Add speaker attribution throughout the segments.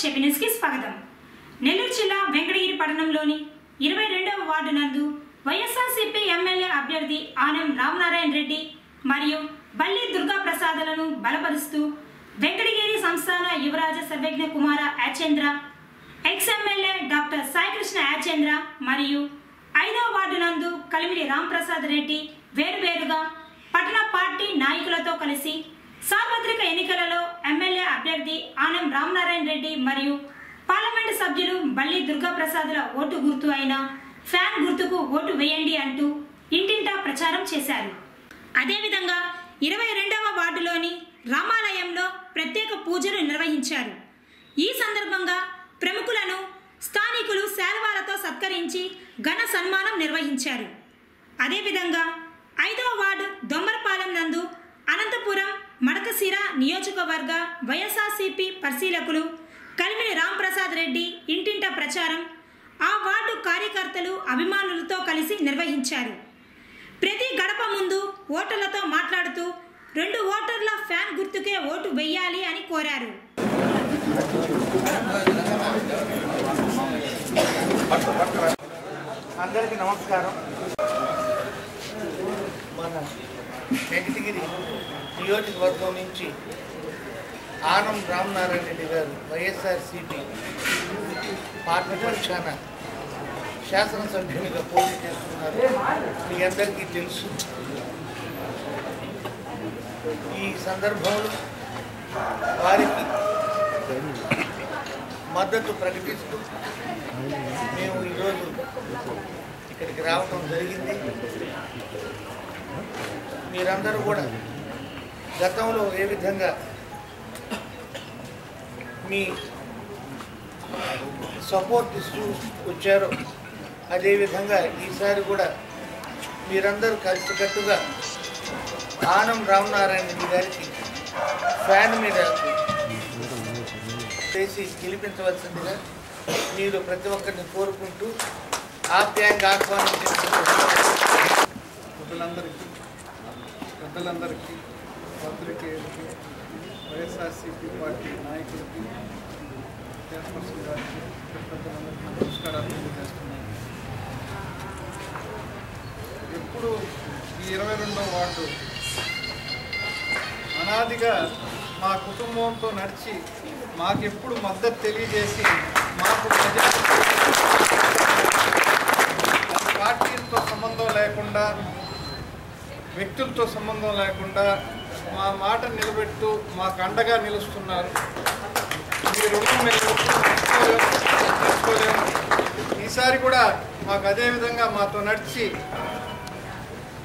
Speaker 1: చెప్పి కి స్వాగతం. నెల్లూరు జిల్లా వెంకటగిరి పట్టణంలోని ఇరవై రెండవ వార్డు నందు వైఎస్ఆర్సీపీ ఎమ్మెల్యే అభ్యర్థి ఆనం రామనారాయణ రెడ్డి మరియు బల్లి దుర్గా ప్రసాదులను బలపరుస్తూ వెంకటగిరి సంస్థాన యువరాజ Sarvagna Kumara Yachendra ex MLA doctor Saikrishna Yachendra మరియు ఐదవ వార్డు నందు కలిమిడి రాంప్రసాద్ రెడ్డి వేరువేరుగా పట్టణ పార్టీ నాయకులతో కలిసి సార్వత్రిక ఎన్నికలలో ఎమ్మెల్యే అభ్యర్థి ఆనం రామనారాయణ రెడ్డి మరియు పార్లమెంటు సభ్యులు బల్లి దుర్గాప్రసాదుల ఓటు గుర్తు అయిన ఫ్యాన్ గుర్తుకు ఓటు వేయండి అంటూ ఇంటింటా ప్రచారం చేశారు. అదేవిధంగా ఇరవై రెండవ వార్డులోని రామాలయంలో ప్రత్యేక పూజలు నిర్వహించారు. ఈ సందర్భంగా ప్రముఖులను స్థానికులు శాల్వాలతో సత్కరించి ఘన సన్మానం నిర్వహించారు. అదేవిధంగా ఐదవ వార్డు దొమ్మరపాలెం నందు అనంతపురం మడకశిర నియోజకవర్గ వైఎస్ఆర్సీపీ పరిశీలకులు కలిమిని రాంప్రసాద్ రెడ్డి ఇంటింట ప్రచారం ఆ వార్డు కార్యకర్తలు అభిమానులతో కలిసి నిర్వహించారు. ప్రతి గడప ముందు ఓటర్లతో మాట్లాడుతూ రెండు ఓటర్ల ఫ్యాన్ గుర్తుకే ఓటు వెయ్యాలి అని కోరారు.
Speaker 2: అందరికీ నమస్కారం. మన వెంకటగిరి నియోజకవర్గం నుంచి ఆనం రామనారాయణ రెడ్డి గారు వైఎస్ఆర్సిపి పార్టీ పక్షాన శాసనసభ్యునిగా పోటీ చేస్తున్నారు. మీ అందరికీ తెలుసు. ఈ సందర్భంలో వారికి మద్దతు ప్రకటిస్తూ మేము ఈరోజు ఇక్కడికి రావడం జరిగింది. మీరందరూ కూడా గతంలో ఏ విధంగా మీ సపోర్ట్ ఇస్తూ వచ్చారో అదేవిధంగా ఈసారి కూడా మీరందరూ కలిసికట్టుగా ఆనం రామనారాయణ గారికి ఫ్యాన్ మీద చేసి గెలిపించవలసిందిగా మీరు ప్రతి ఒక్కరిని కోరుకుంటూ ఆప్యాయంగా ఆహ్వానించుకుంటున్నారు
Speaker 3: పెద్దలందరికీ పెద్దలందరికీ పత్రికేయులకి వైఎస్ఆర్సీపీ పార్టీ నాయకులకి చైర్పర్సన్ గారికి పెద్దలందరికీ నమస్కారాలు తెలియజేస్తున్నాను. ఎప్పుడు ఈ ఇరవై రెండవ వార్డు అనాదిగా మా కుటుంబంతో నడిచి మాకెప్పుడు మద్దతు తెలియజేసి మాకు ప్రజా పార్టీలతో సంబంధం లేకుండా వ్యక్తులతో సంబంధం లేకుండా మా మాట నిలబెడుతూ మాకు అండగా నిలుస్తున్నారు. మీ రుణం మేము ఈసారి కూడా మాకు అదేవిధంగా మాతో నడిచి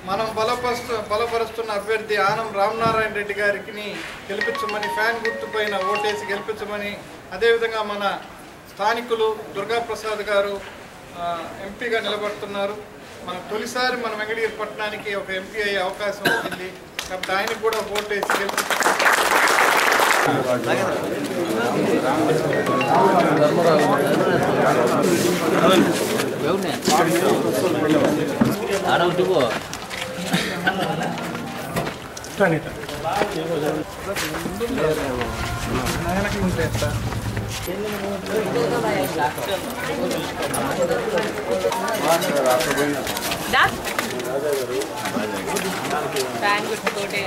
Speaker 3: మనం బలపరుస్తు బలపరుస్తున్న అభ్యర్థి ఆనం రామనారాయణ రెడ్డి గారికి గెలిపించమని ఫ్యాన్ గుర్తుపైన ఓటేసి గెలిపించమని అదేవిధంగా మన స్థానికులు దుర్గాప్రసాద్ గారు ఎంపీగా నిలబడుతున్నారు. మన తొలిసారి మన వెంకటగిరి పట్టణానికి ఒక ఎంపీ అయ్యే అవకాశం వచ్చింది. కాబట్టి ఆయన కూడా ఓటేసి గెలిపించారు
Speaker 4: ఫ్యాన్ గుర్తుతోటే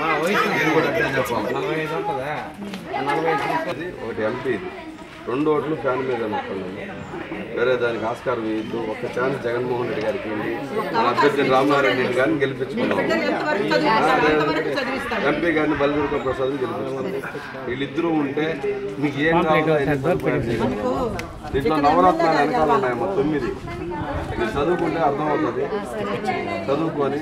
Speaker 5: మన వయసు నలభై ఐదు ఉంటుందా
Speaker 4: అది ఒకటి ఎంపీది రెండు ఓట్లు ఫ్యాన్ మీద నొక్కండి వేరే దానికి ఆస్కారం వేయద్దు ఒక ఛాన్స్ జగన్మోహన్ రెడ్డి గారికి ఇవ్వండి. మన అభ్యర్థి రామనారాయణ రెడ్డి గారిని గెలిపించుకున్నాం. ఎంపీ గారిని బలదుర్గ ప్రసాద్ గెలిపించుకున్నాం. వీళ్ళిద్దరూ ఉంటే మీకు ఏం కావాలో. దీంట్లో నవరత్నాలు వెనకాల ఉన్నాయమ్మా తొమ్మిది. ఇది చదువుకుంటే అర్థమవుతుంది. చదువుకొని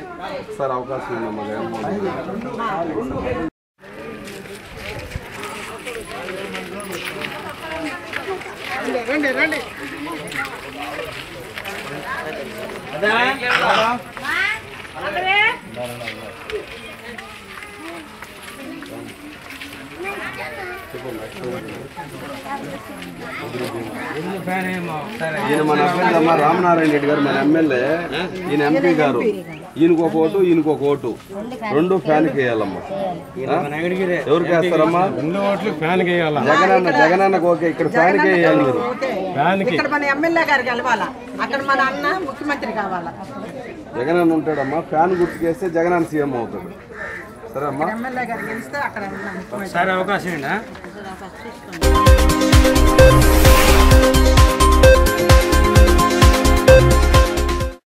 Speaker 4: సార్ అవకాశం ఉందమ్మా జగన్మోహన్ రెడ్డి గారికి. ఈయన మన అమ్మ రామనారాయణ రెడ్డి గారు మన ఎమ్మెల్యే ఈయన ఎంపీ గారు ఈయనకు ఓటు ఈయనకు ఓటు. రెండు ఫ్యాన్కి వేయాలమ్మా? ఎవరికి వేస్తారమ్మా? జగనన్న జగనన్నకు ఓకే ఇక్కడ ఫ్యాన్కి వేయాలి మీరు.
Speaker 5: ఫ్యాన్కి.
Speaker 6: ఇక్కడ మన ఎమ్మెల్యే గారు గెలవాలా అక్కడ మన అన్న ముఖ్యమంత్రి కావాలా?
Speaker 4: జగనన్న ఉంటాడమ్మా ఫ్యాన్ గుర్తుకేస్తే జగనన్న సీఎం అవుతాడు. సరే అమ్మా
Speaker 6: ఎమ్మెల్యే గారు గెలిస్తే అక్కడ
Speaker 5: అవకాశం